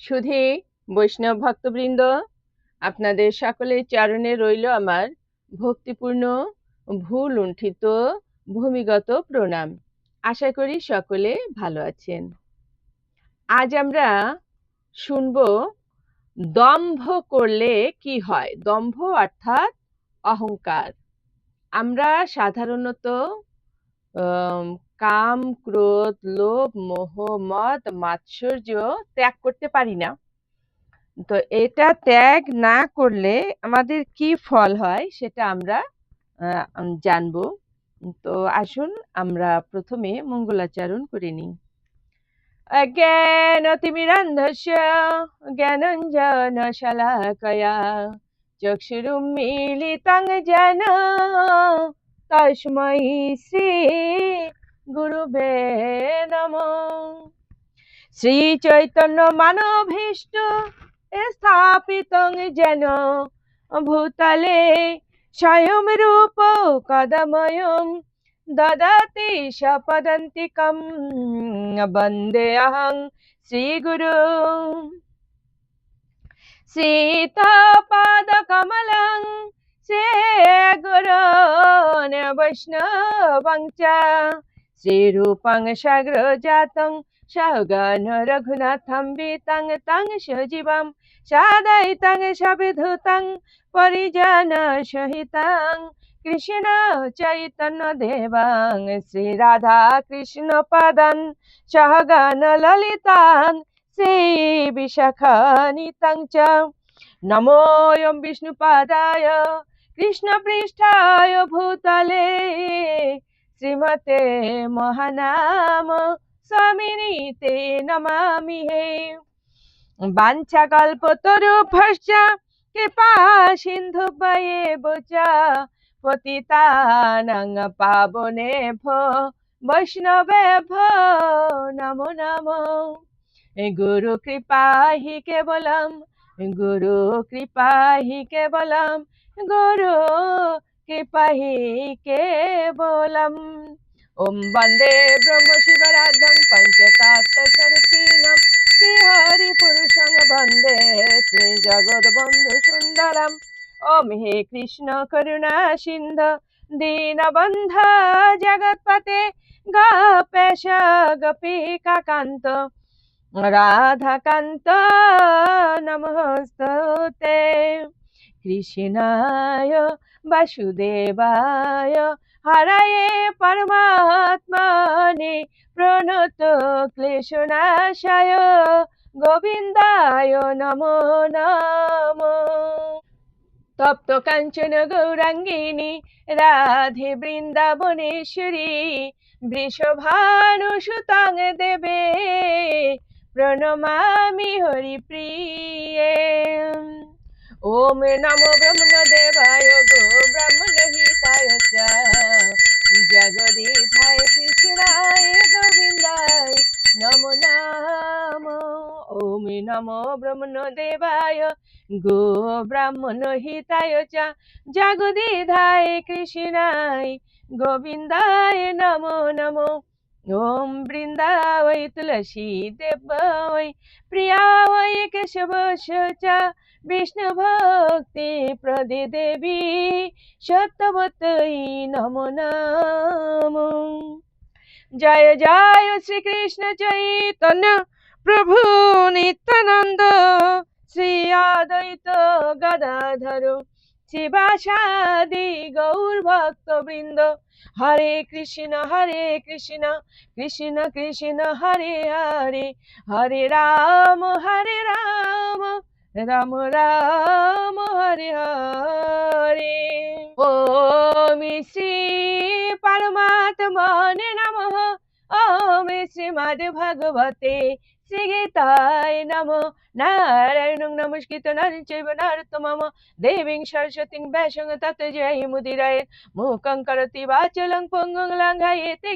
সুধী, বৈষ্ণব ভক্তবৃন্দ, আপনাদের সকলের চারণে রইল আমার ভক্তিপূর্ণ ভুল লুণ্ঠিত ভূমিগত প্রণাম। আশা করি সকলে ভালো আছেন। আজ আমরা শুনব, দম্ভ করলে কি হয়? দম্ভ অর্থাৎ অহংকার। আমরা সাধারণত কাম, ক্রোধ, লোভ, মোহ, মদ, মাৎসর্য ত্যাগ করতে পারি না। তো এটা ত্যাগ না করলে আমাদের কি ফল হয় সেটা আমরা জানব। তো আসুন আমরা প্রথমে মঙ্গলাচরণ করে নিই। জ্ঞান অজ্ঞানতিমিরন্ধস্য জ্ঞানঞ্জন শালাকয়া শলাকয়া চক্ষুরুন্মীলিतं যেন তস্मै শ্রী গুরুবে নম। শ্রী চৈতন্য মানভীষ্ট স্থাপিত যেন ভূতলে স্বয়ং রূপ কদময়ম দদতি সপদন্তিকম বন্দে অহং শ্রীগুরু सीतापादकमलं से गुरोन् গুরু বৈষ্ণব श्रीरूपं सग्रजातं सगन रघुनाथं वितं तं सजीवं सादयितं सविधुतं परिजनसहितं কৃষ্ণ চৈতন্য দেবাং শ্রী রাধা কৃষ্ণ পাদান সহগান ললিতান শ্রী বিশাখানিতাং চ নমোয়ম বিষ্ণুপাদায় কৃষ্ণপৃষ্ঠায় ভূতলে শ্রীমতে মহানাম স্বামিনীতে নমামি হে বাঞ্ছাকল্পতরুভ্যশ্চ কৃপা সিন্ধু চ পতিতানাং পাবনেভ্যো বৈষ্ণবেভ্যো নমো নমো গুরু কৃপা হি কেবলম গুরু কৃপা হি কেবলম গুরু কৃপা হি কেবলম ওম বন্দে ব্রহ্ম শিবরাধং পঞ্চতাত্মস্বরূপিণম শ্রীহরি পুরুষং বন্দে শ্রী জগৎবন্ধু সুন্দরম। ওম হে কৃষ্ণ করুণা সিন্ধ, দীনবন্ধ জগৎপতে বাসুদেবায় হারায়ে পরমাত্মনে প্রণত ক্লেশনাশায় গোবিন্দায় নমো নমো। তপ্ত কাঞ্চন গৌরাঙ্গিনী রাধে বৃন্দাবনেশ্বরী বৃষভানুসুতাং দেবে প্রণমামি হরিপ্রিয়ে। ওম নমো ব্রহ্মদেবায় গো ব্রাহ্মণ হিতায় চ জগদীথায় কৃষ্ণায় গোবিন্দায় নমো নম ওম নমো ব্রহ্মদেবায় গো ব্রাহ্মণ হিতায় চ জগদীধায় কৃষ্ণায় গোবিন্দায় নমো নমো ওম বৃন্দাবৈ তুলসী দেবৈ প্রিয়াবৈ কেশব চ বিষ্ণু ভক্তি প্রদে দেবী সত্যবতৈ নমো নমো জয় জয় শ্রীকৃষ্ণ চৈতন্য প্রভু নিত্যানন্দ শ্রী আদ্বৈত গদাধর শিবাসাদি গৌর ভক্ত বৃন্দ হরে কৃষ্ণ হরে কৃষ্ণ কৃষ্ণ কৃষ্ণ, হরে হরে হরে রাম হরে রাম রাম রাম, হরে হরে। ওম শ্রী পরমাত্মনে নমঃ ওম শ্রীমদ্ ভগবতে শ্রীগীতায় নমো নারায়ণং নমস্কৃত নারীং চৈব নারোত্তমম দেবীং সরস্বতীং ব্যাসং তত জয় মুদিরায় মুখং করতি বাচলং পঙ্গুং লঙ্ঘায়েতে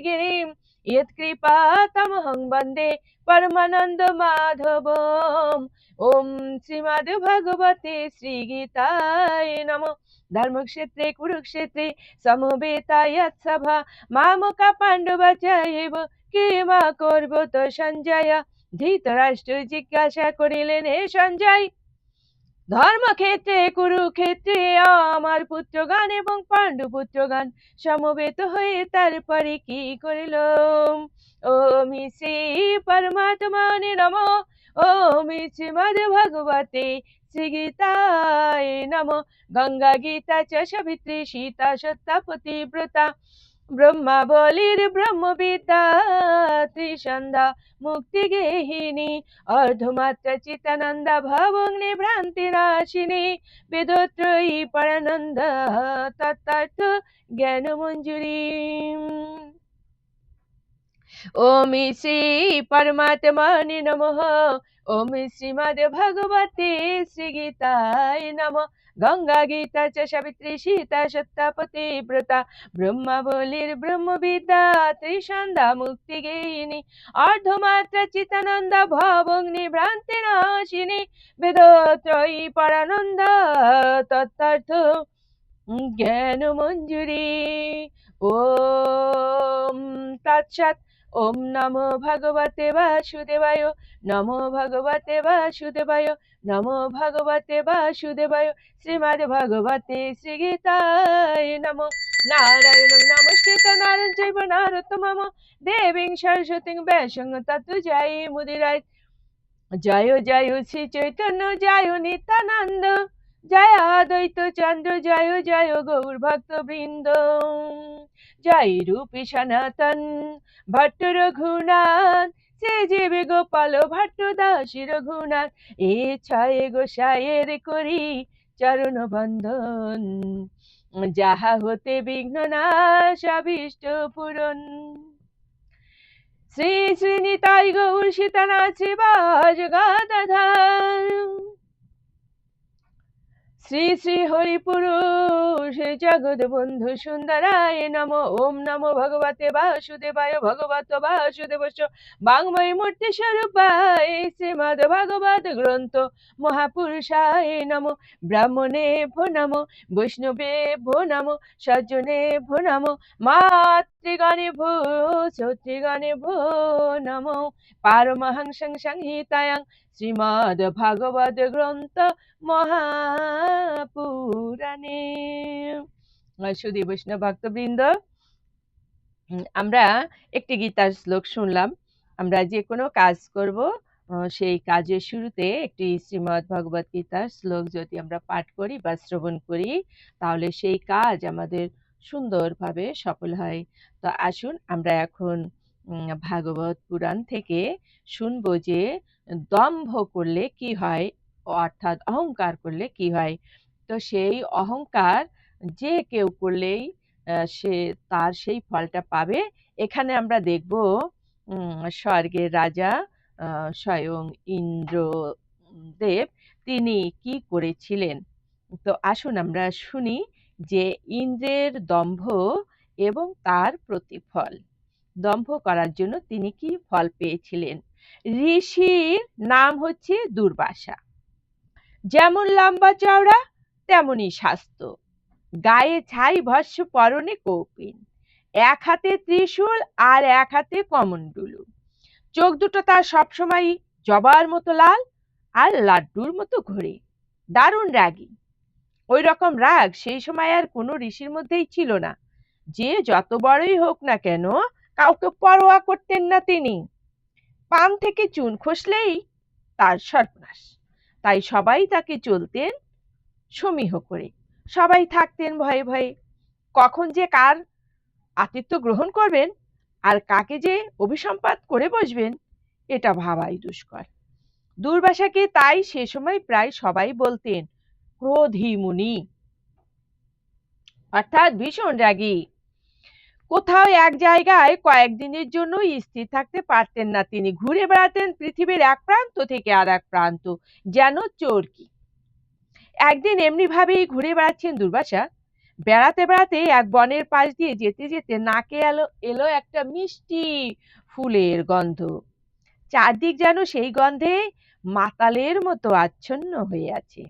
গিরিম यत्कृपातमहं वन्दे परमानन्द माधवम् ॐ श्रीमद् भगवते श्रीगीताय नमो धर्मक्षेत्रे कुरुक्षेत्रे समवेतायत्सभा मामका पाण्डव चैव किमा कुर्वत सञ्जय ধৃতরাষ্ট্র জিজ্ঞাসা করিলেন হে সঞ্জয় ধর্মক্ষেত্রে কুরুক্ষেত্রে আমার পুত্রগণ এবং পাণ্ডু পুত্রগণ সমবেত হয়ে তারপরে কি করিল ওমি শ্রী পরমাত্মনে নম। ওমি শ্রীমদ ভগবতে শ্রীগীতায় নম। গঙ্গা গীতা চ সাবিত্রী সীতা সত্তা পতিব্রতা ব্রহ্মা বলির ব্রহ্মবিদ্যা ত্রিসন্ধ্যা মুক্তি গেহিনী অর্ধমাত্রা চিতানন্দা ভবগ্নি ভ্রান্তি নাশিনী, বেদত্রয়ী পরানন্দ তত্তার্থ জ্ঞান মঞ্জুরি। ওমি শ্রী পরমাত্মনে নমঃ, ওমি শ্রীমদ ভগবতে শ্রীগীতায় নমঃ। গঙ্গা গীতা চ সাবিত্রী সীতা সত্তাপতি ব্রতা ব্রহ্মাবলীর ব্রহ্মবিদ্যা ত্রিসন্ধ্যা মুক্তি গেহিনী অর্ধমাত্রা চিতানন্দা ভবগ্নি ভ্রান্তি নাশিনী বেদত্রয়ী পরানন্দ তত্তার্থ জ্ঞান মঞ্জুরি ওম তৎসৎ ওম নমো ভগবতে বাসুদেবায়, নমো ভগবতে বাসুদেবায়, নমো ভগবতে বাসুদেবায়, শ্রীমদ ভগবতে শ্রী গীতায় নমো। নারায়ণ নমস্কৃত, নারায়ণ চৈব নারোত্তমম দেবীং সরস্বতীং ব্যাসং তত্ত্ব জয় মুদিরায়। জয় জয় শ্রী চৈতন্য, জয় নিত্যানন্দ। জয় অদ্বৈত চন্দ্র, জয় জয় গৌর ভক্ত বৃন্দ জয় রূপী সনাতন ভট্ট রঘুনাথ, সে জীবে গোপাল ভট্ট দাসী রঘুনাথ, এ ছয় গোসায়ের করি চরণ বন্ধন। যাহা হতে বিঘ্ন নাশ, অভীষ্ট পূরণ। শ্রী শ্রীনিতাই গৌর সীতানাথ শ্রীবাজ গাদাধার। শ্রী শ্রী হরিপুরুষ, জগৎ বন্ধু সুন্দরায় নম, ওম নমো ভগবতে বাসুদেবায়, ভগবত বাসুদেবস্য বাংময় মূর্তি স্বরূপায় শ্রীমদ ভগবত গ্রন্থ মহাপুরুষায় নম। ব্রাহ্মণে ভো নম, বৈষ্ণবে ভো নম, সজ্জনে ভো নম, মাতৃগণে ভো শত্রীগণে ভো নম। পারমহংসং সংহিতায়াং শ্রীমদ ভাগবত গ্রন্থ মহাপুরাণে। সুদী বৈষ্ণব ভক্তবৃন্দ আমরা একটি গীতার শ্লোক শুনলাম। আমরা যে কোনো কাজ করব সেই কাজের শুরুতে একটি শ্রীমৎ ভগবত গীতার শ্লোক যদি আমরা পাঠ করি বা শ্রবণ করি, তাহলে সেই কাজ আমাদের সুন্দরভাবে সফল হয়। তো আসুন আমরা এখন ভাগবত পুরাণ থেকে শুনব যে দম্ভ করলে কি হয়? অর্থাৎ অহংকার করলে কি হয়? তো সেই অহংকার যে কেউ করলেই সে তার সেই ফলটা পাবে। এখানে আমরা দেখব স্বর্গের রাজা স্বয়ং ইন্দ্রদেব, তিনি কি করেছিলেন? তো আসুন আমরা শুনি যে ইন্দ্রের দম্ভ এবং তার প্রতিফল। দম্ভ করার জন্য তিনি কি ফল পেয়েছিলেন? ঋষির নাম হচ্ছে দুর্বাসা। যেমন লম্বা চওড়া, তেমনই স্বাস্থ্য। গায়ে ছাই ভস্য পরনে কৌপিন। এক হাতে ত্রিশূল আর এক হাতে কমণ্ডুলু। চোখ দুটো তার সবসময় জবার মতো লাল আর লাড্ডুর মতো ঘোরে। দারুণ রাগী। ওই রকম রাগ সেই সময় আর কোনো ঋষির মধ্যেই ছিল না। যে যত বড়ই হোক না কেন, কাউকে পরোয়া করতেন না তিনি। পান থেকে চুন খসলেই তার সর্বনাশ। তাই সবাই তাকে চলতেন সমীহ করে। সবাই থাকতেন ভয়ে ভয়ে। কখন যে কার আতিথ্য গ্রহণ করবেন আর কাকে যে অভিসম্পাত করে বসবেন, এটা ভাবাই দুষ্কর। দুর্বাসাকে তাই সে সময় প্রায় সবাই বলতেন, ক্রোধী মুনি। অর্থাৎ ভীষণ রাগী। কোথাও এক জায়গায় কয়েকদিনের জন্য স্থির থাকতে পারতেন না। তিনি ঘুরে বেড়াতেন পৃথিবীর এক প্রান্ত থেকে আর এক প্রান্ত। যেন চোরকি একদিন এমনি ভাবেই ঘুরে বেড়াচ্ছেন দুর্বাসা। বেড়াতে বেড়াতে এক বনের পাশ দিয়ে যেতে যেতে নাকে এলো এলো একটা মিষ্টি ফুলের গন্ধ। চারদিক যেন সেই গন্ধে মাতালের মতো আচ্ছন্ন হয়ে আছে।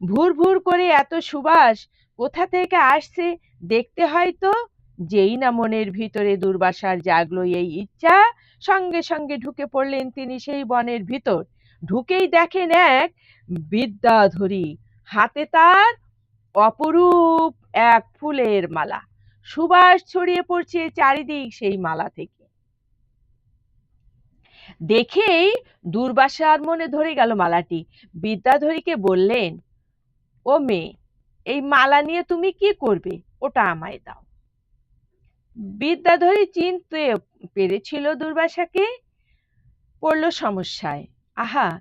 ভুর ভুর করে এত সুবাস কোথা থেকে আসছে দেখতে হয়তো যেই না মনের ভিতরে দুর্বাসার জাগলো এই ইচ্ছা, সঙ্গে সঙ্গে ঢুকে পড়লেন তিনি সেই বনের ভিতর। ঢুকেই দেখেন এক বিদ্যাধরী, হাতে তার অপরূপ এক ফুলের মালা। সুবাস ছড়িয়ে পড়ছে চারিদিক সেই মালা থেকে। দেখেই দুর্বাসার মনে ধরে গেল মালাটি। বিদ্যাধরীকে বললেন, ও মেয়ে, এই মালা নিয়ে তুমি কি করবে? ওটা আমায় দাও। বিদ্যাধরী চিনতে পেরেছিল দুর্বাসাকে, পড়ল সমস্যায়। আহা,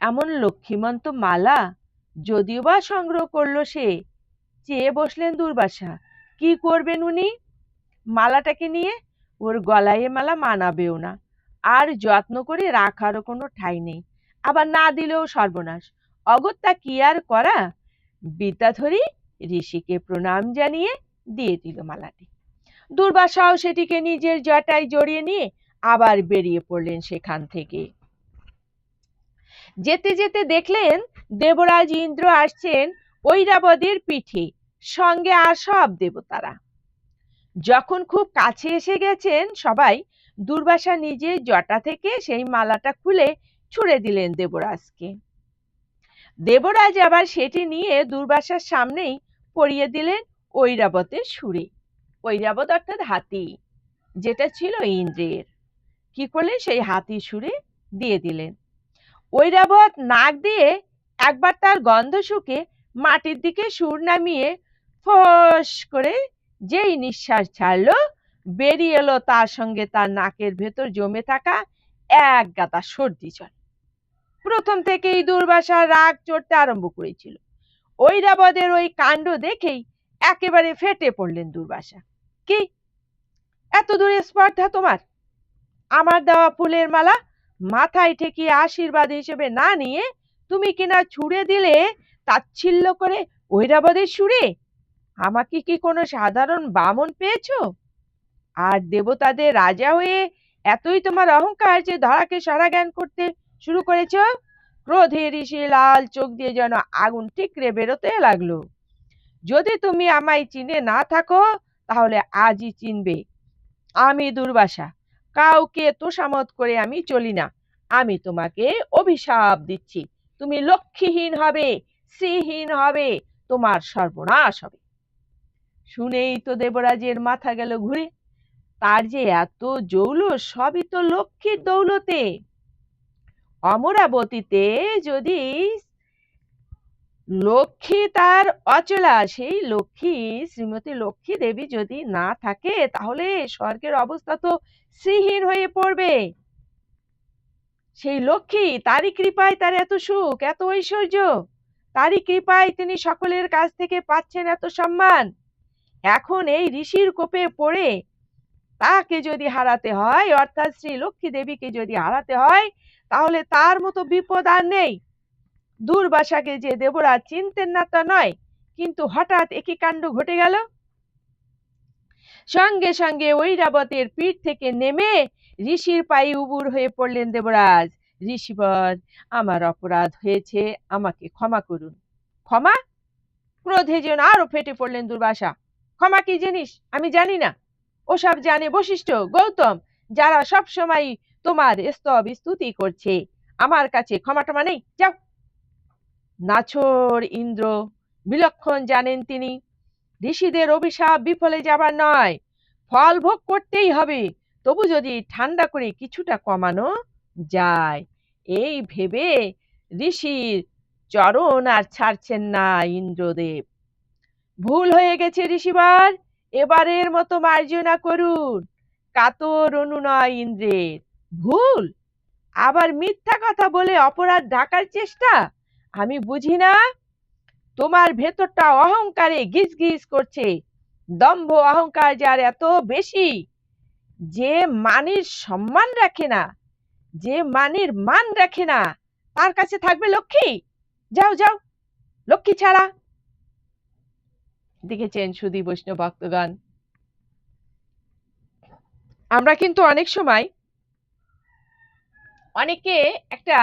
এমন লক্ষ্মীমন্ত মালা যদিও বা সংগ্রহ করল সে, চেয়ে বসলেন দুর্বাসা। কি করবেন উনি? মালাটাকে নিয়ে ওর গলায় মালা মানাবেও না। আর যত্ন করে রাখারও কোনো ঠাঁই নেই। আবার না দিলেও সর্বনাশ। অগত্যা কি আর করা? বিদ্যাধরী ঋষিকে প্রণাম জানিয়ে দিয়ে দিল মালাটি। দুর্বাসাও সেটিকে নিজের জটায় জড়িয়ে নিয়ে আবার বেরিয়ে পড়লেন সেখান থেকে। যেতে যেতে দেখলেন দেবরাজ ইন্দ্র আসছেন ঐরাবদের পিঠে, সঙ্গে আর সব দেবতারা। যখন খুব কাছে এসে গেছেন সবাই, দুর্বাসা নিজে জটা থেকে সেই মালাটা খুলে ছুঁড়ে দিলেন দেবরাজকে। দেবরাজ আবার সেটি নিয়ে দুর্বাসার সামনেই পরিয়ে দিলেন ঐরাবতের সুরে। ঐরাবত অর্থাৎ হাতি, যেটা ছিল ইন্দ্রের। কি করলেন? সেই হাতি সুরে দিয়ে দিলেন। ঐরাবত নাক দিয়ে একবার তার গন্ধ শুকে মাটির দিকে সুর নামিয়ে ফস করে যেই নিঃশ্বাস ছাড়লো, বেরিয়ে এলো তার সঙ্গে তার নাকের ভেতর জমে থাকা এক গাদা সর্দি জল। প্রথম থেকেই দুর্বাসার রাগ চড়তে আরম্ভ করেছিল। ঐরাবদের ওই কাণ্ড দেখেই একেবারে ফেটে পড়লেন দুর্বাসা। কি? এত দূরে স্পর্ধা তোমার? আমার দেওয়া ফুলের মালা মাথায় ঠেকিয়ে আশীর্বাদ হিসেবে না নিয়ে তুমি কিনা ছুড়ে দিলে, তাচ্ছিল্য করে ঐরাবদের সুরে? আমাকে কি কোনো সাধারণ বামন পেয়েছ? আর দেবতাদের রাজা হয়ে এতই তোমার অহংকার যে ধরাকে সারা জ্ঞান করতে শুরু করেছ? ক্রোধে ঋষি লাল চোখ দিয়ে যেন আগুন ঠিকরে বেরোতে লাগল। যদি তুমি আমায় চিনে না থাকো তাহলে আজই চিনবে। আমি দুর্বাসা, কাউকে তোষামত করে আমি চলি না। আমি তোমাকে অভিশাপ দিচ্ছি। তুমি লক্ষ্মীহীন হবে শ্রীহীন হবে, তোমার সর্বনাশ হবে। শুনেই তো দেবরাজের মাথা গেল ঘুরে। তার যে এত জৌলুস, সবই তো লক্ষ্মীর দৌলতে। অমরাবতীতে যদি লক্ষ্মী তার অচলা। সেই লক্ষ্মী, শ্রীমতী লক্ষ্মী দেবী যদি না থাকে, তাহলে স্বর্গের অবস্থা তো শ্রীহীন হয়ে পড়বে। সেই লক্ষ্মী, তারই কৃপায় তার এত সুখ, এত ঐশ্বর্য। তারই কৃপায় তিনি সকলের কাছ থেকে পাচ্ছেন এত সম্মান। এখন এই ঋষির কোপে পড়ে তাকে যদি হারাতে হয়, অর্থাৎ শ্রী লক্ষ্মী দেবীকে যদি হারাতে হয়, তাহলে তার মতো বিপদ আর নেই। দুর্বাসাকে যে দেবরা চিনতেন না তা নয়, কিন্তু হঠাৎ একই কাণ্ড ঘটে গেল। সঙ্গে সঙ্গে ঐরাবতের পিঠ থেকে নেমে ঋষির পায়ে উবুর হয়ে পড়লেন দেবরাজ। ঋষিবর আমার অপরাধ হয়েছে, আমাকে ক্ষমা করুন। ক্ষমা? ক্রোধে যেন আরও ফেটে পড়লেন দুর্বাসা। ক্ষমা কি জিনিস? আমি জানি না। ওসব জানে বশিষ্ঠ গৌতম, যারা সব সময় তোমার স্তব স্তুতি করছে। আমার কাছে ক্ষমা টমা নেই যাও। নাছর ইন্দ্র বিলক্ষণ জানেন তিনি। ঋষিদের অভিশাপ বিফলে যাবার নয়। ফল ভোগ করতেই হবে, তবু যদি ঠান্ডা করে কিছুটা কমানো যায়। এই ভেবে ঋষির চরণ আর ছাড়ছেন না ইন্দ্রদেব। ভুল হয়ে গেছে ঋষিবার, এবারের মতো মার্জনা করুন। কাতর অনুনয় ইন্দ্রের। ভুল? আবার মিথ্যা কথা বলে অপরাধ ঢাকার চেষ্টা? আমি বুঝি না? তোমার ভেতরটা অহংকারে গিজ গিজ করছে। দম্ভ অহংকার যার এত বেশি, যে মানির সম্মান রাখে না, যে মানির মান রাখে না, তার কাছে থাকবে লক্ষ্মী। যাও যাও, লক্ষ্মী ছাড়া। দেখেছেন সুদী বৈষ্ণব ভক্তগণ? আমরা কিন্তু অনেক সময় অনেকে একটা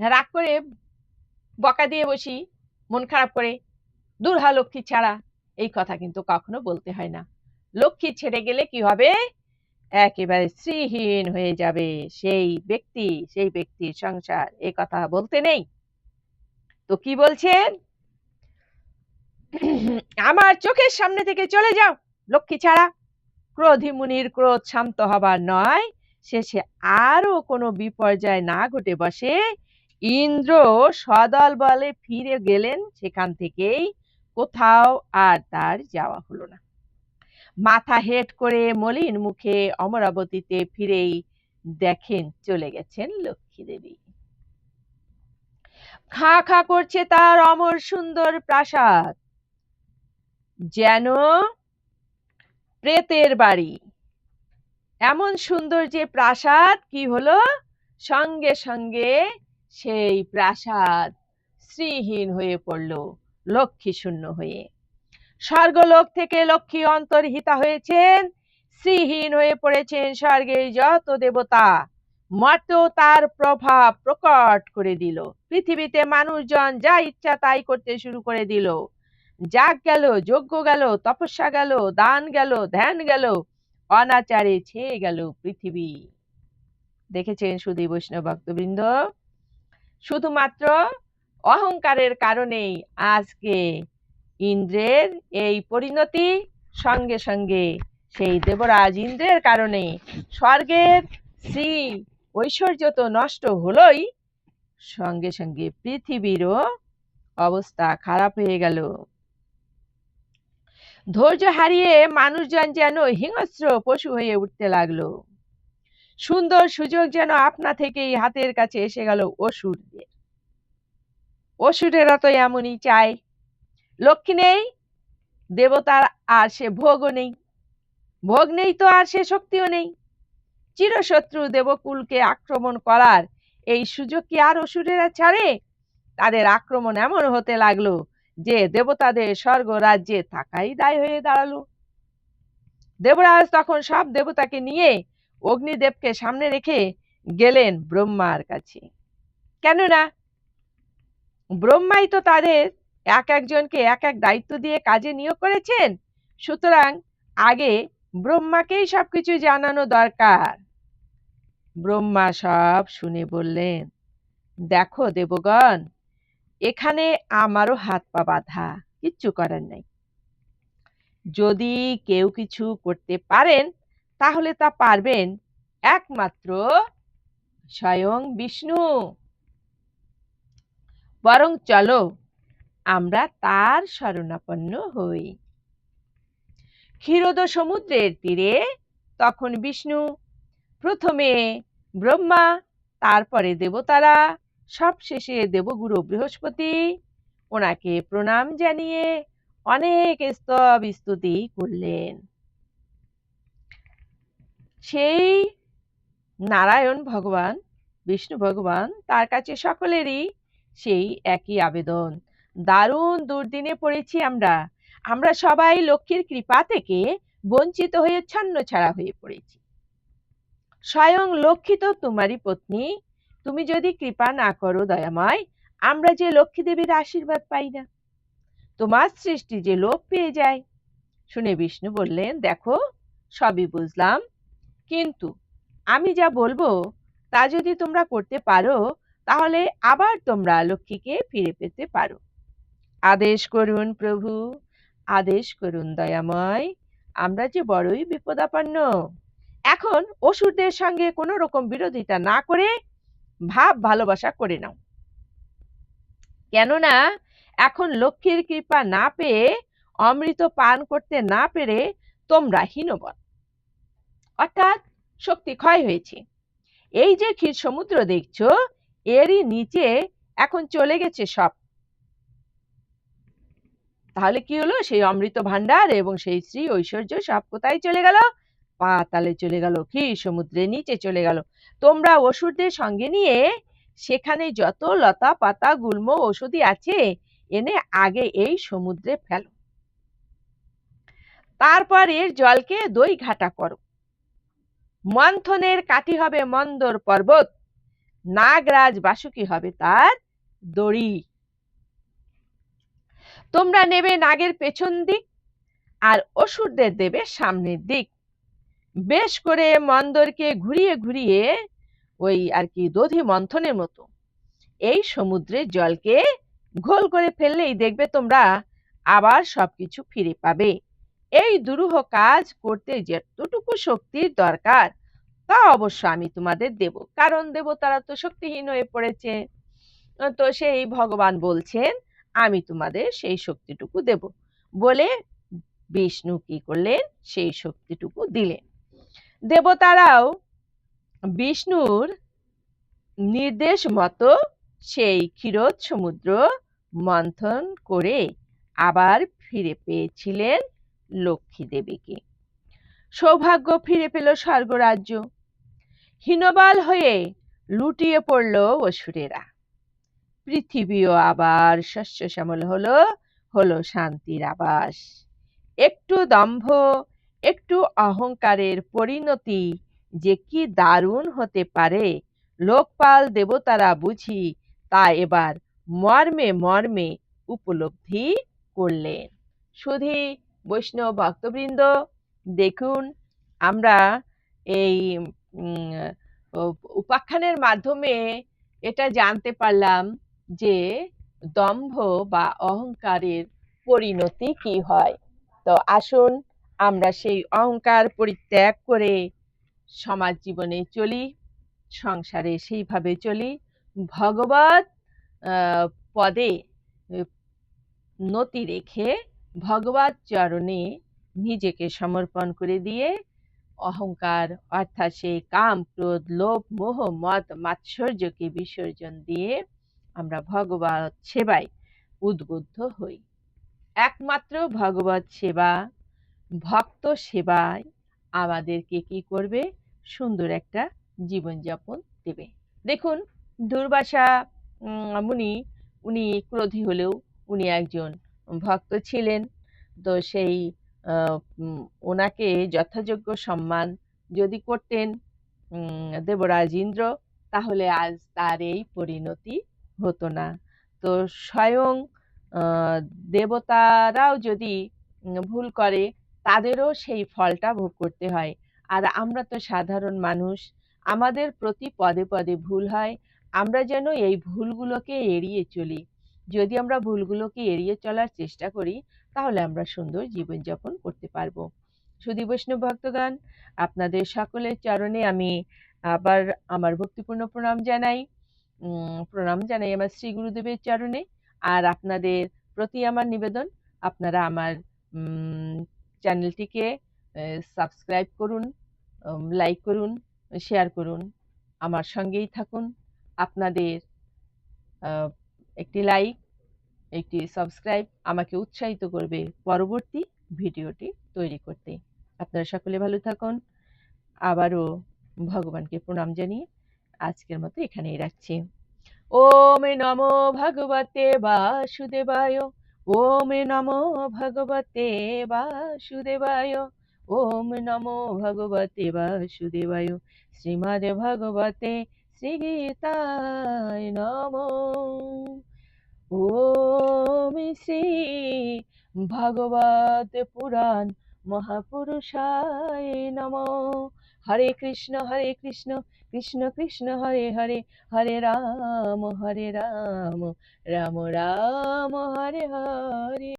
রাগ করে বকা দিয়ে বসি, মন খারাপ করে। দূর লক্ষ্মী ছাড়া এই কথা কিন্তু কখনো বলতে হয় না। লক্ষ্মী ছেড়ে গেলে কি হবে? একেবারে শ্রীহীন হয়ে যাবে সেই ব্যক্তি, সেই ব্যক্তির সংসার। এ কথা বলতে নেই। তো কি বলছেন? আমার চোখের সামনে থেকে চলে যাও, লক্ষ্মী ছাড়া। ক্রোধী মুনির ক্রোধ শান্ত হবার নয়, শেষে আরও কোনো বিপর্যয় না ঘটে বসে। ইন্দ্র সদল বলে ফিরে গেলেন, সেখান থেকেই কোথাও আর তার যাওয়া হলো না। মাথা হেট করে মলিন মুখে অমরাবতীতে ফিরেই দেখেন চলে গেছেন লক্ষ্মী দেবী। খা খা করছে তার অমর সুন্দর প্রাসাদ, যেন প্রেতের বাড়ি। এমন সুন্দর যে প্রাসাদ, কি হলো? সঙ্গে সঙ্গে সেই প্রাসাদ শ্রীহীন হয়ে পড়ল, লক্ষ্মী শূন্য হয়ে। স্বর্গলোক থেকে লক্ষ্মী অন্তর্হিতা হয়েছেন শ্রীহীন হয়ে পড়েছেন স্বর্গের যত দেবতা। মর্ত তার প্রভাব প্রকট করে দিল। পৃথিবীতে মানুষজন যা ইচ্ছা তাই করতে শুরু করে দিল। যাগ গেল, যজ্ঞ গেল, তপস্যা গেল, দান গেল, ধ্যান গেল, অনাচারে ছেয়ে গেল পৃথিবী। দেখেছেন শুধু বৈষ্ণব ভক্তবৃন্দ? শুধুমাত্র অহংকারের কারণেই আজকে ইন্দ্রের এই পরিণতি সঙ্গে সঙ্গে সেই দেবরাজ ইন্দ্রের কারণে স্বর্গের শ্রী ঐশ্বর্য তো নষ্ট হলোই, সঙ্গে সঙ্গে পৃথিবীরও অবস্থা খারাপ হয়ে গেল। ধৈর্য হারিয়ে মানুষজন যেন হিংস্র পশু হয়ে উঠতে লাগল। সুন্দর সুযোগ যেন আপনা থেকেই হাতের কাছে এসে গেল অসুরদের অসুরেরা তো এমনই চায় লক্ষ্মী নেই, দেবতার আর সে ভোগও নেই। ভোগ নেই তো আর সে শক্তিও নেই। চিরশত্রু দেবকুলকে আক্রমণ করার এই সুযোগ কি আর অসুরেরা ছাড়ে? তাদের আক্রমণ এমন হতে লাগল যে দেবতাদের স্বর্গ রাজ্যে থাকাই দায় হয়ে দাঁড়াল। দেবরাজ তখন সব দেবতাকে নিয়ে অগ্নিদেবকে সামনে রেখে গেলেন ব্রহ্মার কাছে। কেননা ব্রহ্মাই তো তাদের এক একজনকে এক এক দায়িত্ব দিয়ে কাজে নিয়োগ করেছেন, সুতরাং আগে ব্রহ্মাকেই সবকিছু জানানো দরকার। ব্রহ্মা সব শুনে বললেন, দেখো দেবগণ, এখানে আমারও হাত পা বাঁধা, কিচ্ছু করার নাই। যদি কেউ কিছু করতে পারেন তাহলে তা পারবেন একমাত্র স্বয়ং বিষ্ণু। বরং চলো আমরা তার শরণাপন্ন হই। ক্ষীরোদ সমুদ্রের তীরে তখন বিষ্ণু, প্রথমে ব্রহ্মা, তারপরে দেবতারা, সবশেষে দেবগুরু বৃহস্পতি। ওনাকে প্রণাম জানিয়ে অনেক স্তব স্তুতি করলেন। সেই নারায়ণ ভগবান, বিষ্ণু ভগবান, তার কাছে সকলেরই সেই একই আবেদন। দারুণ দুর্দিনে পড়েছি আমরা। আমরা সবাই লক্ষ্মীর কৃপা থেকে বঞ্চিত হয়ে ছন্ন ছাড়া হয়ে পড়েছি। স্বয়ং লক্ষ্মী তো তোমারই পত্নী, তুমি যদি কৃপা না করো দয়াময়, আমরা যে লক্ষ্মী দেবীর আশীর্বাদ পাই না। তোমার সৃষ্টি যে লোপ পেয়ে যায়। শুনে বিষ্ণু বললেন, দেখো, সবই বুঝলাম। কিন্তু আমি যা বলব তা যদি তোমরা করতে পারো, তাহলে আবার তোমরা লক্ষ্মীকে ফিরে পেতে পারো। আদেশ করুন প্রভু, আদেশ করুন দয়াময়, আমরা যে বড়ই বিপদাপন্ন। এখন অসুরদের সঙ্গে কোনো রকম বিরোধিতা না করে ভাব ভালোবাসা করে নাও। কেননা এখন লক্ষ্মীর কৃপা না পেয়ে অমৃত পান করতে না পেরে তোমরা হীনবন। অর্থাৎ শক্তি ক্ষয় হয়েছে। এই যে ক্ষীর সমুদ্র দেখছ, এরই নিচে এখন চলে গেছে সব। তাহলে কি হলো? সেই অমৃত ভান্ডার এবং সেই শ্রী ঐশ্বর্য সব কোথায় চলে গেল? পাতালে চলে গেল, ক্ষীর সমুদ্রের নিচে চলে গেল। তোমরা ওষুধের সঙ্গে নিয়ে সেখানে যত লতা পাতা, গুল্ম ওষুধই আছে, এনে আগে এই সমুদ্রে ফেলো। তারপর এর জলকে দই ঘাটা করো। মন্থনের কাঠি হবে মন্দর পর্বত, নাগরাজ বাসুকি হবে তার দড়ি। তোমরা নেবে নাগের পেছন দিক আর অসুরদের দেবে সামনের দিক। বেশ করে মন্দরকে ঘুরিয়ে ঘুরিয়ে ওই আর কি দধি মন্থনের মতো এই সমুদ্রের জলকে ঘোল করে ফেললেই দেখবে তোমরা আবার সবকিছু ফিরে পাবে। এই দুরূহ কাজ করতে যতটুকু শক্তির দরকার, তা অবশ্য আমি তোমাদের দেব। কারণ দেবতারা তো শক্তিহীন হয়ে পড়েছে। তো সেই ভগবান বলছেন, আমি তোমাদের সেই শক্তিটুকু দেব। বলে বিষ্ণু কি করলেন? সেই শক্তিটুকু দিলেন। দেবতারাও বিষ্ণুর নির্দেশ মতো সেই ক্ষীরোদ সমুদ্র মন্থন করে আবার ফিরে পেয়েছিলেন লক্ষ্মী দেবীকে। সৌভাগ্য ফিরে পেল স্বর্গরাজ্য। হীনবাল হয়ে লুটিয়ে পড়ল অসুরেরা। পৃথিবীও আবার শস্য শ্যামল হলো হলো শান্তির আবাস। একটু দম্ভ, একটু অহংকারের পরিণতি যে কি দারুণ হতে পারে, লোকপাল দেবতারা বুঝি তা এবার মর্মে মর্মে উপলব্ধি করলেন। শুধু বৈষ্ণব ভক্তবৃন্দ, দেখুন আমরা এই উপাখ্যানের মাধ্যমে এটা জানতে পারলাম যে দম্ভ বা অহংকারের পরিণতি কি হয়। তো আসুন আমরা সেই অহংকার পরিত্যাগ করে সমাজ জীবনে চলি, সংসারে সেইভাবে চলি। ভগবত পদে নতি রেখে ভগবত চরণে নিজেকে সমর্পণ করে দিয়ে অহংকার, অর্থাৎ সেই কাম, ক্রোধ, লোভ, মোহ, মদ, মাৎসর্যকে বিসর্জন দিয়ে আমরা ভগবত সেবায় উদ্বুদ্ধ হই। একমাত্র ভগবত সেবা, ভক্ত সেবায় আমাদেরকে কি করবে? সুন্দর একটা জীবনযাপন দেবে। দেখুন, দুর্বাসা মুনি, উনি ক্রোধী হলেও উনি একজন ভক্ত ছিলেন। তো সেই ওনাকে যথাযোগ্য সম্মান যদি করতেন দেবরাজ ইন্দ্র, তাহলে আজ তার এই পরিণতি হতো না। তো স্বয়ং দেবতারাও যদি ভুল করে, তাদেরও সেই ফলটা ভোগ করতে হয়। আর আমরা তো সাধারণ মানুষ, আমাদের প্রতি পদে পদে ভুল হয়, আমরা যেন এই ভুলগুলোকে এড়িয়ে চলি। যদি আমরা ভুলগুলোকে এড়িয়ে চলার চেষ্টা করি, তাহলে আমরা সুন্দর জীবনযাপন করতে পারব। সুদী বৈষ্ণব ভক্তগণ, আপনাদের সকলের চরণে আমি আবার আমার ভক্তিপূর্ণ প্রণাম জানাই। প্রণাম জানাই আমার শ্রী গুরুদেবের চরণে। আর আপনাদের প্রতি আমার নিবেদন, আপনারা আমার চ্যানেলটিকে সাবস্ক্রাইব করুন লাইক করুন, শেয়ার করুন। আমার সঙ্গেই থাকুন। আপনাদের একটি লাইক, একটি সাবস্ক্রাইব আমাকে উৎসাহিত করবে পরবর্তী ভিডিওটি তৈরি করতে। আপনারা সকলে ভালো থাকুন। আবারও ভগবানকে প্রণাম জানিয়ে আজকের মতো এখানেই রাখছি। ওম নমো ভগবতে বাসুদেবায়, ওম নমো ভগবতে বাসুদেবায়, ওম নমো ভগবতে বাসুদেবায়, শ্রীমদ ভগবতে শ্রীগীতায় নম ওম শ্রী ভগবত পুরাণ মহাপুরুষায় নম হরে কৃষ্ণ হরে কৃষ্ণ কৃষ্ণ কৃষ্ণ হরে হরে হরে রাম হরে রাম রাম রাম হরে হরে